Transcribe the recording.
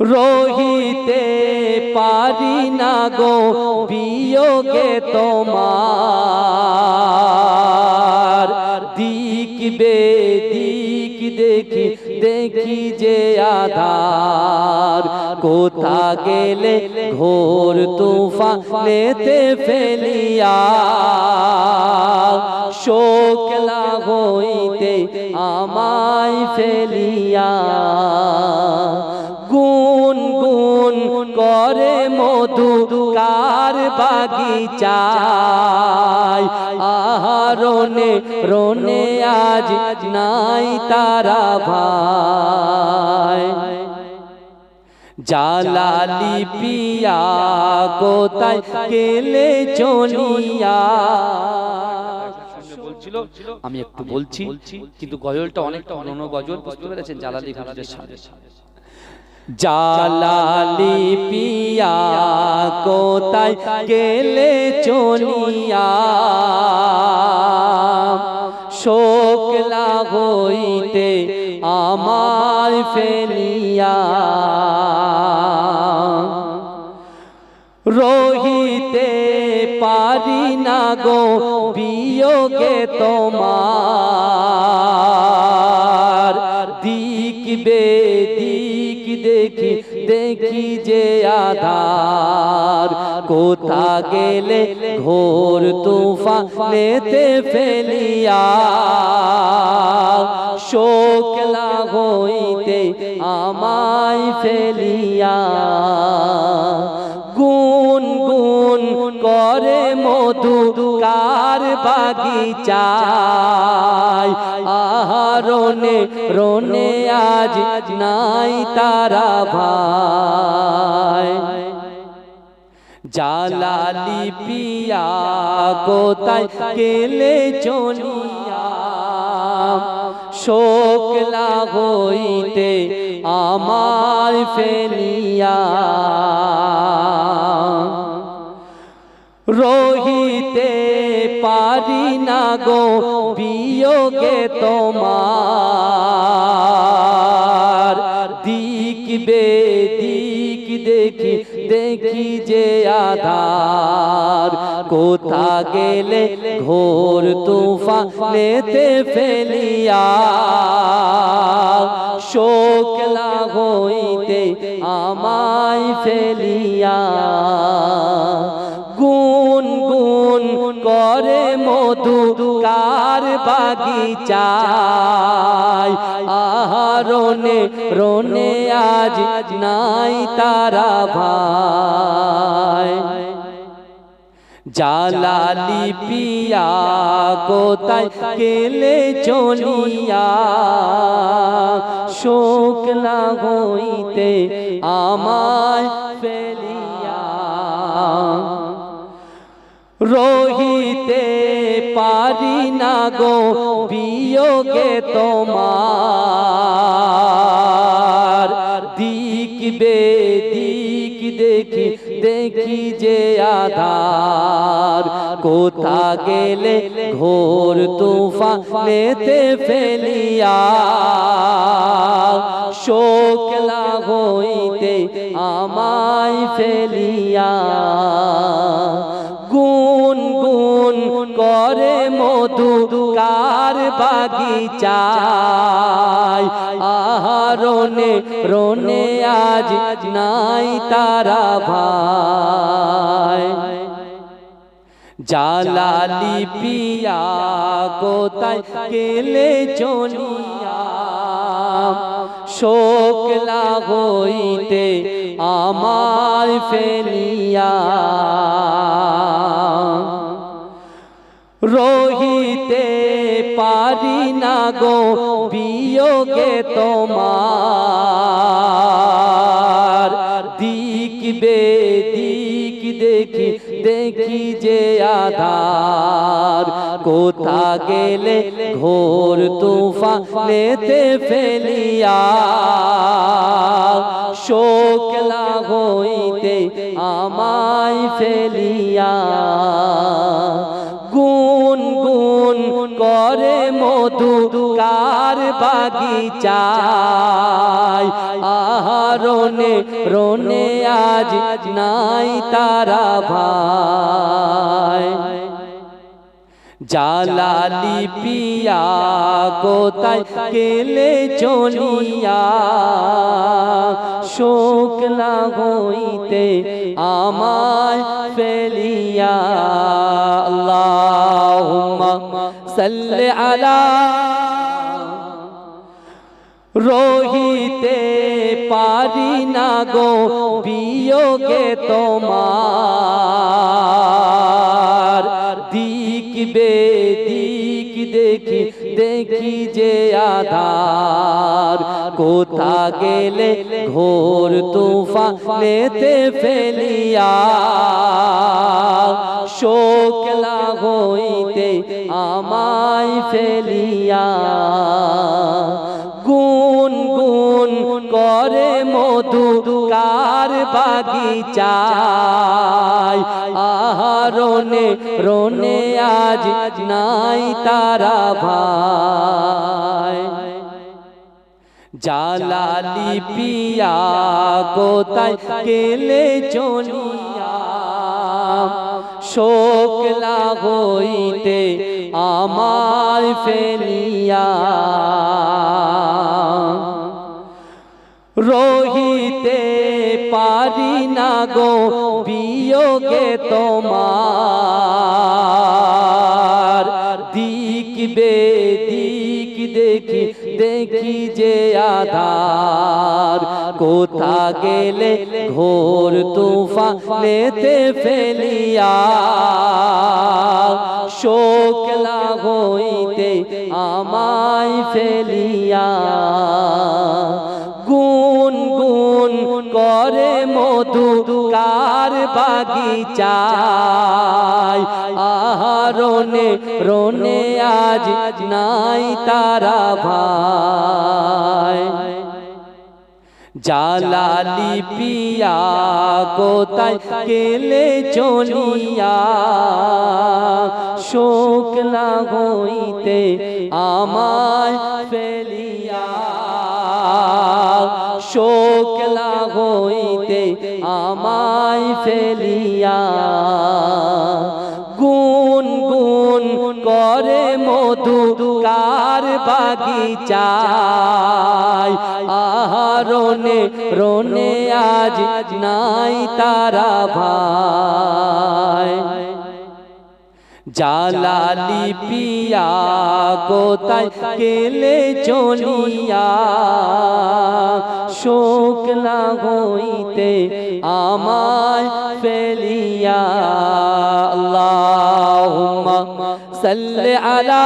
রহিতে পারি না গো বিয়োগে তোমার। দিক বে দিক দেখি দেখি যে আধার। কোথা গেলে ঘোর তুফানেতে ফেলিয়া? শোকলা হইতে আমায় ফেলিয়া? গুন গুন করে মধু কার বাগিচায়। আহরণে রনে আজ নাই তারা ভাই। জালালি পিয়া কোথায় গেলে চলিয়া? আমি একটু বলছি, কিন্তু গজলটা অনেকটা অনন্য গজল, বুঝতে পেরেছেন? জালালি হুজুরের সামনে জালালি পিয়া কোথায় গেলে চলিয়া? শোকলা হইতে আমায় ফেলিয়া। রহিতে পারি না গো বিয়োগে তোমার। দিক বে দিক দেখি যে আধার। কোথা গেলে ঘোর তুফানেতে ফেলিয়া? শোকলা হইতে আমায় ফেলিয়া। গুন গুন করে মধু বাগিচায়। আহরণে রনে আজ নাই তারা ভাই। জালালি পিয়া কোথায় গেলে চলিয়া শোকলা হইতে আমায় ফেলিয়া। রহিতে পারি না গো বিয়োগে তোমার। দিক বে দিক দেখি দেখি যে আধার। কোথা গেলে ঘোর তুফানেতে ফেলিয়া? শোকলা হইতে আমায় ফেলিয়া? করে মধু কার বাগিচায়? আহরণে রনে আজ নাই তারা ভাই। জালালি পিয়া কোথায় গেলে চলিয়া শোকলা হইতে আমায় ফেলিয়া? রহিতে পারি না গো বিয়োগে তোমার। দিক বে দিক দেখি দেখি যে আধার। কোথা গেলে ঘোর তুফানেতে ফেলিয়া? শোকলা হইতে আমায় ফেলিয়া? মধু কার বাগিচায়? আহরণে রনে আজ নাই তারা ভাই। জালালি পিয়া কোথায় গেলে চলিয়া শোকলা হইতে আমায় ফেলিয়া। রহিতে পারি না গো বিয়োগে তোমার। দিক বে দিক দেখি দেখি যে আধার। কোথা গেলে ঘোর তুফানেতে ফেলিয়া? শোকলা হইতে আমায় ফেলিয়া? গুন বাগিচায়। আহা, রোনে আজ নাই তারা ভাই। জালালি পিয়া কোথায় কেলে চলিয়া? শোক না হইতে আমায় ফেলিয়া। আল্লাহুম্মা সাল্লি আলা রোহিতে পারি না গো, বিয়োগে তোমার। দিক বে দিক দেখি দেখি যে আধার। কোথা গেলে ঘোর তুফানেতে ফেলিয়া? শোকলা হইতে আমায় ফেলিয়া? করে মধু কার বাগিচায়? আহা, রোনে আজ নাই তারা ভাই। জালালি পিয়া কোথায় কেলে চলিয়া শোকলা হইতে আমায় ফেলিয়া। রোহিতে পারি না গো বিয়োগে তোমার। দিক বে দিক দেখি দেখি যে আধার। কোথা গেলে ঘোর তুফানেতে ফেলিয়া? শোকলা হইতে আমায় ফেলিয়া? করে মধু কার বাগিচায়? আহা রোনে রোনে আজ নাই তারা ভাই। জালালি পিয়া কোথায় কেলে চলিয়া শোক না হইতে আমায় ফেলিয়া। শোক না হইতে আমায় ফেলিয়া। গুন গুন করে মধু কার বাগিচায়। আহা রোনে রোনে আজ নাই তারা ভাই। জালালি পিয়া কোথায় কেলে চলিয়া শোক না হইতে আমায় ফেলিয়া। আল্লাহুম্মা সাল্লি আলা